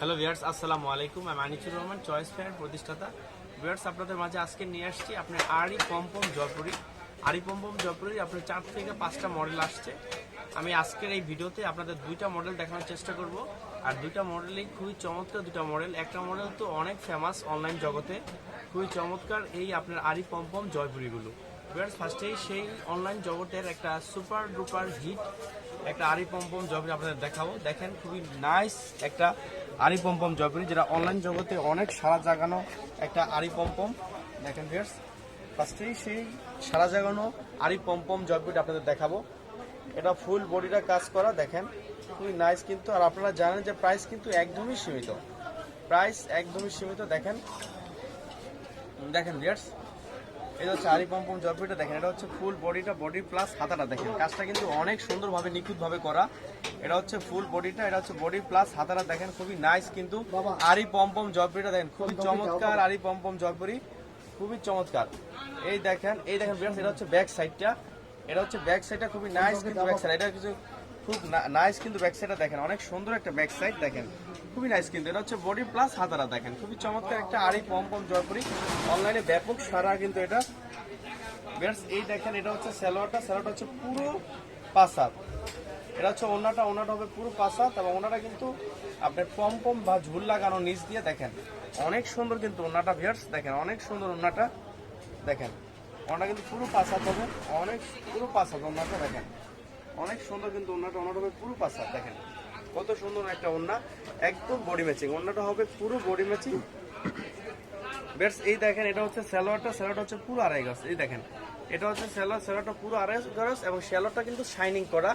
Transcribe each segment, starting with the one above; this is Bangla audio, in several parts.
হ্যালো ভিয়ার্স আসসালামু আলাইকুম আমি আনিচুর রহমান চয়েস ফেয়ার প্রতিষ্ঠাতা ভিয়ার্স আপনাদের মাঝে আজকে নিয়ে আসছি আপনার আরি পম্পম জয়পুরি আরি পম্পম জয়পুরি আপনার চার থেকে পাঁচটা মডেল আসছে। আমি আজকের এই ভিডিওতে আপনাদের দুইটা মডেল দেখানোর চেষ্টা করব। আর দুইটা মডেলই খুবই চমৎকার দুটা মডেল একটা মডেল তো অনেক ফেমাস অনলাইন জগতে। খুবই চমৎকার এই আপনার আরি পম্পম জয়পুরিগুলো ভিয়ার্স ফার্স্টেই সেই অনলাইন জগতের একটা সুপার ডুপার হিট একটা আরি পম্পম জয়পুরি আপনাদের দেখাবো। দেখেন, খুবই নাইস একটা আরি পম্পম জয়পুরি, যেটা অনলাইন জগতে অনেক সারা জাগানো একটা আরি পম্পম দেখেন ভিয়ার্স ফার্স্টেই সেই সারা জাগানো আরি পম্পম জয়পুরি আপনাদের দেখাবো। এটা ফুল বডিটা কাজ করা, দেখেন। খুবই নাইস কিন্তু, আর আপনারা জানেন যে প্রাইস কিন্তু একদমই সীমিত। প্রাইস একদমই সীমিত, দেখেন। দেখেন ভিয়ার্স এটা হচ্ছে আরি পম্পম দেখেন এটা হচ্ছে ফুল বডিটা বডি প্লাস হাতাটা দেখেন। কাজটা কিন্তু অনেক সুন্দরভাবে নিখুঁতভাবে করা। এটা হচ্ছে ফুল বডিটা এটা হচ্ছে বডি প্লাস হাতাটা দেখেন খুবই নাইস কিন্তু আরি পম্পম জয়পুরিটা দেখেন খুবই চমৎকার। আরি পম্পম জয়পুরি খুবই চমৎকার। এই দেখেন এই দেখেন এটা হচ্ছে ব্যাক সাইডটা এটা হচ্ছে ব্যাক সাইডটা খুবই নাইস কিন্তু ব্যাক সাইড এটা কিছু খুব নাইস কিন্তু ব্যাক সাইডটা দেখেন অনেক সুন্দর একটা ব্যাক সাইড দেখেন। খুবই নাইস কিন্তু এটা হচ্ছে বডি প্লাস হাতারা দেখেন খুবই চমৎকার একটা আরি পম্পম জয়পুরি অনলাইনে ব্যাপক সারা কিন্তু এটা ভিউয়ার্স এই দেখেন, এটা হচ্ছে স্যালোয়ারটা স্যালোয়ারটা হচ্ছে পুরো পাঁচ হাত এটা হচ্ছে ওনাটা ওনাটা হবে পুরো পাঁচ হাত এবং ওনাটা কিন্তু আপনার পম পম বা ঝুল লাগানো নিচ দিয়ে দেখেন। অনেক সুন্দর কিন্তু ওনাটা ভিউয়ার্স দেখেন, অনেক সুন্দর ওনাটা, দেখেন। ওনাটা কিন্তু পুরো পাঁচ হাত হবে, অনেক পুরো পাঁচ হাত ওনাটা, দেখেন। অনেক সুন্দর কিন্তু ওনাটা ওনাটা হবে পুরো পাঁচ হাত দেখেন। কত সুন্দর একটা ওনা, একদম বডি ম্যাচিং ওনাটা হবে পুরো বডি ম্যাচিং বেশ এই দেখেন, এটা হচ্ছে স্যালোয়ারটা স্যালোয়ারটা হচ্ছে পুরো আড়াই গাছ এই দেখেন, এটা হচ্ছে স্যালোয়ার স্যালোয়ারটা পুরো আড়াই গাছ এবং স্যালোয়ারটা কিন্তু শাইনিং করা।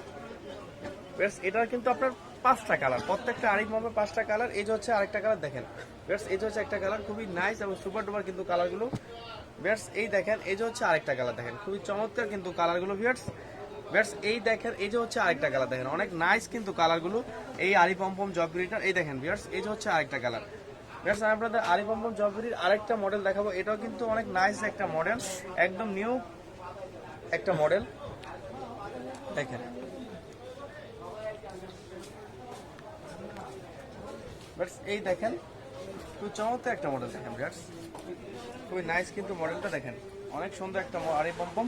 বেশ এটার কিন্তু আপনার পাঁচটা কালার, প্রত্যেকটা আরেক মবে পাঁচটা কালার। এই যে হচ্ছে আরেকটা কালার, দেখেন বেশ এই যে হচ্ছে একটা কালার, খুবই নাইস এবং সুপার ডুপার কিন্তু কালারগুলো। বেশ এই দেখেন, এই যে হচ্ছে আরেকটা কালার, দেখেন, খুবই চমৎকার কিন্তু কালারগুলো বেশ এই দেখেন, এই যে হচ্ছে আরেকটা কালার, দেখেন, অনেক নাইস কিন্তু কালারগুলো। এই আরি পম্পম জবগুলিটার এই দেখেন ভিয়ার্স এই যে হচ্ছে আরেকটা কালার। বেশ আমি আপনাদের আরি পম্পম জবগুলির আরেকটা মডেল দেখাবো। এটাও কিন্তু অনেক নাইস একটা মডেল একদম নিউ একটা মডেল দেখেন। এই দেখেন, খুব চমৎকার একটা মডেল দেখেন বিয়ার্স খুবই নাইস কিন্তু মডেলটা দেখেন। অনেক সুন্দর একটা আরি পম্পম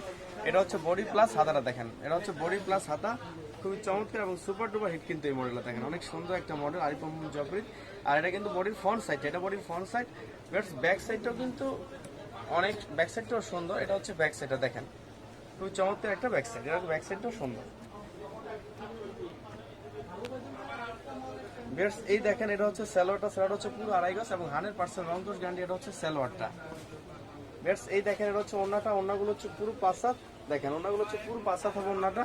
এটা হচ্ছে বডি প্লাস হাতাটা দেখেন। এটা হচ্ছে বডি প্লাস হাতা। খুবই চমৎকার এবং সুপার ডুপার হিট কিন্তু এই মডেলটা দেখেন। অনেক সুন্দর একটা মডেল আরি পম্পম জপরি আর এটা কিন্তু বডির ফ্রন্ট সাইড এটা বডির ফ্রন্ট সাইড বিয়ার্স ব্যাক সাইডটাও কিন্তু অনেক ব্যাক সাইডটাও সুন্দর, এটা হচ্ছে ব্যাক সাইডটা দেখেন। খুবই চমৎকার একটা ব্যাক সাইড এটা ব্যাক সাইডটাও সুন্দর। এই দেখেন, এটা হচ্ছে স্যালোয়ারটা স্যালোয়ার হচ্ছে পুরো আড়াই গাছ এবং হান্ড্রেড পার্সেন্ট রং দোষ গ্যারান্টি এটা হচ্ছে স্যালোয়ারটা বেশ এই দেখেন, এটা হচ্ছে ওনাটা ওনাগুলো হচ্ছে পুরো পাসাত দেখেন ওনাগুলো হচ্ছে পুরো পাসাত হবে ওনাটা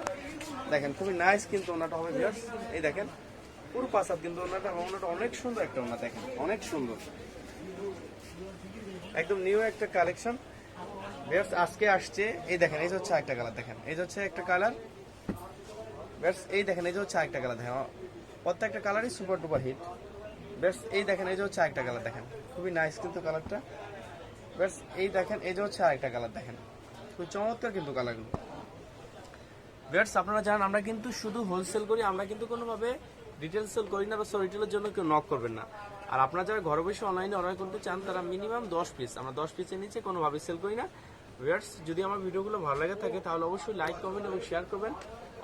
দেখেন, খুবই নাইস কিন্তু ওনাটা হবে বেশ এই দেখেন, পুরো পাসাত কিন্তু ওনাটা ওনাটা অনেক সুন্দর একটা ওনা দেখেন, অনেক সুন্দর। একদম নিউ একটা কালেকশন বেশ আজকে আসছে, এই দেখেন, এই হচ্ছে একটা কালার দেখেন, এই হচ্ছে একটা কালার বেশ এই দেখেন, এই হচ্ছে একটা কালার দেখেন, প্রত্যেকটা কালারই সুপার ডুপার হিট বেশ এই দেখেন, এই যে হচ্ছে আরেকটা কালার দেখেন, খুবই নাইস কিন্তু কালারটা বেশ এই দেখেন, এই যে হচ্ছে আরেকটা কালার দেখেন। খুব চমৎকার কিন্তু কালারগুলো বেশ আপনারা জানেন, আমরা কিন্তু শুধু হোলসেল করি, আমরা কিন্তু কোনোভাবে রিটেল সেল করি না বা রিটেলের জন্য কেউ নক করবেন না। আর আপনারা যারা ঘরে বসে অনলাইনে অর্ডার করতে চান, তারা মিনিমাম দশ পিস আমরা দশ পিসের নিচে কোনোভাবে সেল করি না। ভিউয়ার্স যদি আমার ভিডিওগুলো ভালো লাগে থাকে, তাহলে অবশ্যই লাইক করবেন এবং শেয়ার করবেন।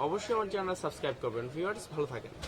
অবশ্যই আমার চ্যানেল সাবস্ক্রাইব করবেন। ভিউয়ার্স ভালো থাকেন।